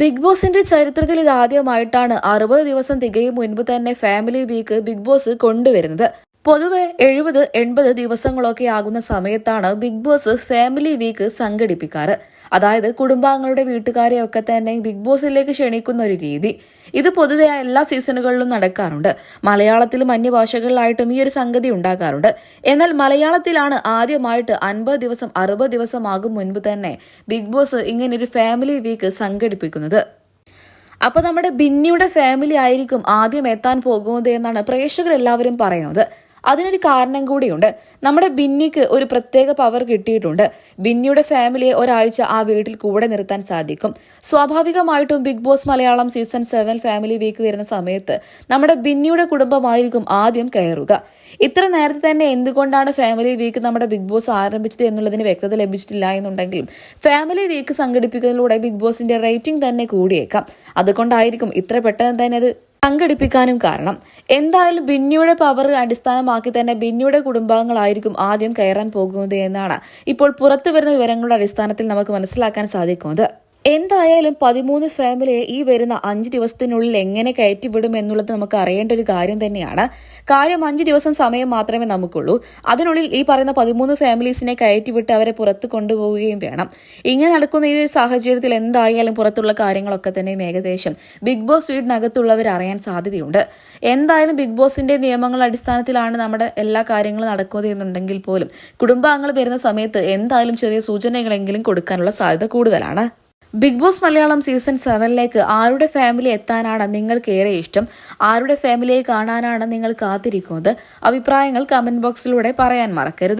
Big ബോസിന്റെ ചരിത്രത്തിൽ ഇതാദ്യമായിട്ടാണ് അറുപത് ദിവസം തികയും മുൻപ് തന്നെ ഫാമിലി വീക്ക് ബിഗ് ബോസ് കൊണ്ടുവരുന്നത്. പൊതുവെ എഴുപത് എൺപത് ദിവസങ്ങളൊക്കെ ആകുന്ന സമയത്താണ് ബിഗ് ബോസ് ഫാമിലി വീക്ക് സംഘടിപ്പിക്കാറ്. അതായത് കുടുംബാംഗങ്ങളുടെ വീട്ടുകാരെയൊക്കെ തന്നെ ബിഗ് ബോസിലേക്ക് ക്ഷണിക്കുന്ന ഒരു രീതി. ഇത് പൊതുവെ എല്ലാ സീസണുകളിലും നടക്കാറുണ്ട്. മലയാളത്തിലും അന്യഭാഷകളിലായിട്ടും ഈ ഒരു സംഗതി ഉണ്ടാകാറുണ്ട്. എന്നാൽ മലയാളത്തിലാണ് ആദ്യമായിട്ട് അൻപത് ദിവസം അറുപത് ദിവസം ആകും മുൻപ് തന്നെ ബിഗ് ബോസ് ഇങ്ങനൊരു ഫാമിലി വീക്ക് സംഘടിപ്പിക്കുന്നത്. അപ്പൊ നമ്മുടെ ബിന്നിയുടെ ഫാമിലി ആയിരിക്കും ആദ്യം എത്താൻ പോകുന്നത് എന്നാണ് പ്രേക്ഷകരെല്ലാവരും പറയുന്നത്. അതിനൊരു കാരണം കൂടിയുണ്ട്. നമ്മുടെ ബിന്നിക്ക് ഒരു പ്രത്യേക പവർ കിട്ടിയിട്ടുണ്ട്. ബിന്നിയുടെ ഫാമിലിയെ ഒരാഴ്ച ആ വീട്ടിൽ കൂടെ നിർത്താൻ സാധിക്കും. സ്വാഭാവികമായിട്ടും Bigg Boss Malayalam season seven family week വരുന്ന സമയത്ത് നമ്മുടെ ബിന്നിയുടെ കുടുംബമായിരിക്കും ആദ്യം കയറുക. ഇത്ര നേരത്തെ തന്നെ എന്തുകൊണ്ടാണ് ഫാമിലി വീക്ക് നമ്മുടെ ബിഗ് ബോസ് ആരംഭിച്ചത് എന്നുള്ളതിന് വ്യക്തത ലഭിച്ചിട്ടില്ല എന്നുണ്ടെങ്കിലും ഫാമിലി വീക്ക് സംഘടിപ്പിക്കുന്നതിലൂടെ ബിഗ് ബോസിന്റെ റേറ്റിംഗ് തന്നെ കൂടിയേക്കാം. അതുകൊണ്ടായിരിക്കും ഇത്ര പെട്ടെന്ന് തന്നെ അത് സംഘടിപ്പിക്കാനും കാരണം. എന്തായാലും ബിന്നിയുടെ പവർ അടിസ്ഥാനമാക്കി തന്നെ ബിന്നിയുടെ കുടുംബാംഗങ്ങളായിരിക്കും ആദ്യം കയറാൻ പോകുന്നത് എന്നാണ് ഇപ്പോൾ പുറത്തു വരുന്ന വിവരങ്ങളുടെ അടിസ്ഥാനത്തിൽ നമുക്ക് മനസ്സിലാക്കാൻ സാധിക്കുന്നത്. എന്തായാലും പതിമൂന്ന് ഫാമിലിയെ ഈ വരുന്ന അഞ്ച് ദിവസത്തിനുള്ളിൽ എങ്ങനെ കയറ്റിവിടും എന്നുള്ളത് നമുക്ക് അറിയേണ്ട ഒരു കാര്യം തന്നെയാണ്. കാര്യം അഞ്ച് ദിവസം സമയം മാത്രമേ നമുക്കുള്ളൂ. അതിനുള്ളിൽ ഈ പറയുന്ന പതിമൂന്ന് ഫാമിലീസിനെ കയറ്റിവിട്ട് അവരെ പുറത്ത് കൊണ്ടുപോവുകയും വേണം. ഇങ്ങനെ നടക്കുന്ന ഈ സാഹചര്യത്തിൽ എന്തായാലും പുറത്തുള്ള കാര്യങ്ങളൊക്കെ തന്നെ ഏകദേശം ബിഗ് ബോസ് വീടിനകത്തുള്ളവർ അറിയാൻ സാധ്യതയുണ്ട്. എന്തായാലും ബിഗ് ബോസിന്റെ നിയമങ്ങൾ അടിസ്ഥാനത്തിലാണ് നമ്മുടെ എല്ലാ കാര്യങ്ങളും നടക്കുന്നത് എന്നുണ്ടെങ്കിൽ പോലും കുടുംബാംഗങ്ങൾ വരുന്ന സമയത്ത് എന്തായാലും ചെറിയ സൂചനകളെങ്കിലും കൊടുക്കാനുള്ള സാധ്യത കൂടുതലാണ്. ബിഗ് ബോസ് മലയാളം സീസൺ സെവനിലേക്ക് ആരുടെ ഫാമിലി എത്താനാണ് നിങ്ങൾക്ക് ഏറെ ഇഷ്ടം? ആരുടെ ഫാമിലിയെ കാണാനാണ് നിങ്ങൾ കാത്തിരിക്കുന്നത്? അഭിപ്രായങ്ങൾ കമന്റ് ബോക്സിലൂടെ പറയാൻ മറക്കരുത്.